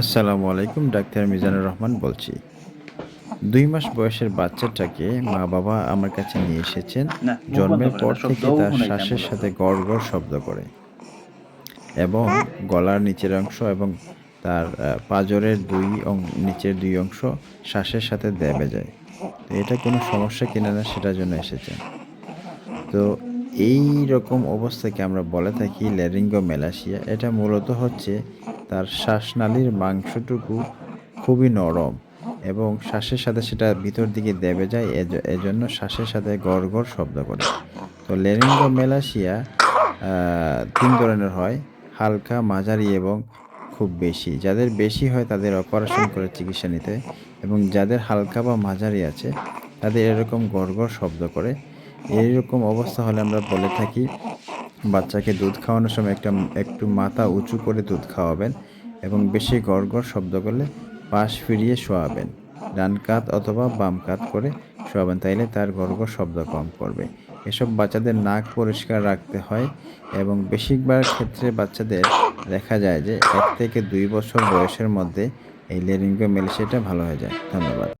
আসসালামু আলাইকুম ডাক্তার মিজানুর রহমান বলছি। দুই মাস বয়সের বাচ্চাটাকে মা বাবা আমার কাছে নিয়ে এসেছেন। জন্মের পর থেকে তার শ্বাসের সাথে গড় গড় শব্দ করে এবং গলার নিচের অংশ এবং তার পাঁজরের দুই নিচের দুই অংশ শ্বাসের সাথে দেবে যায়। তো এটা কোনো সমস্যা কিনা না সেটার জন্য এসেছেন। তো এই রকম অবস্থাকে আমরা বলে থাকি ল্যারিঙ্গো মেলাসিয়া এটা মূলত হচ্ছে তার শ্বাসনালীর মাংসটুকু খুবই নরম এবং শ্বাসের সাথে সেটা ভিতর দিকে দেবে যায় এজ- এজন্য শ্বাসের সাথে গড় গড় শব্দ করে। তো ল্যারিঙ্গো মেলাসিয়া আহ, তিন ধরনের হয় হালকা মাঝারি এবং খুব বেশি। যাদের বেশি হয় তাদের অপারেশন করে চিকিৎসা নিতে এবং যাদের হালকা বা মাঝারি আছে তাদের এরকম গড় শব্দ করে। এইরকম অবস্থা হলে আমরা বলে থাকি বাচ্চাকে দুধ খাওয়ানোর সময় একটা একটু মাথা উঁচু করে দুধ খাওয়াবেন এবং বেশি গড় গড় শব্দ করলে পাশ ফিরিয়ে শোয়াবেন। ডান কাত অথবা বাম কাত করে শোয়াবেন, তাইলে তার গড় গড় শব্দ কম করবে। এসব বাচ্চাদের নাক পরিষ্কার রাখতে হয় এবং বেশিরভাগ ক্ষেত্রে বাচ্চাদের দেখা যায় যে এক থেকে দুই বছর বয়সের মধ্যে এই লেরিঙ্গো মেলেসিয়াটা ভালো হয়ে যায়। ধন্যবাদ।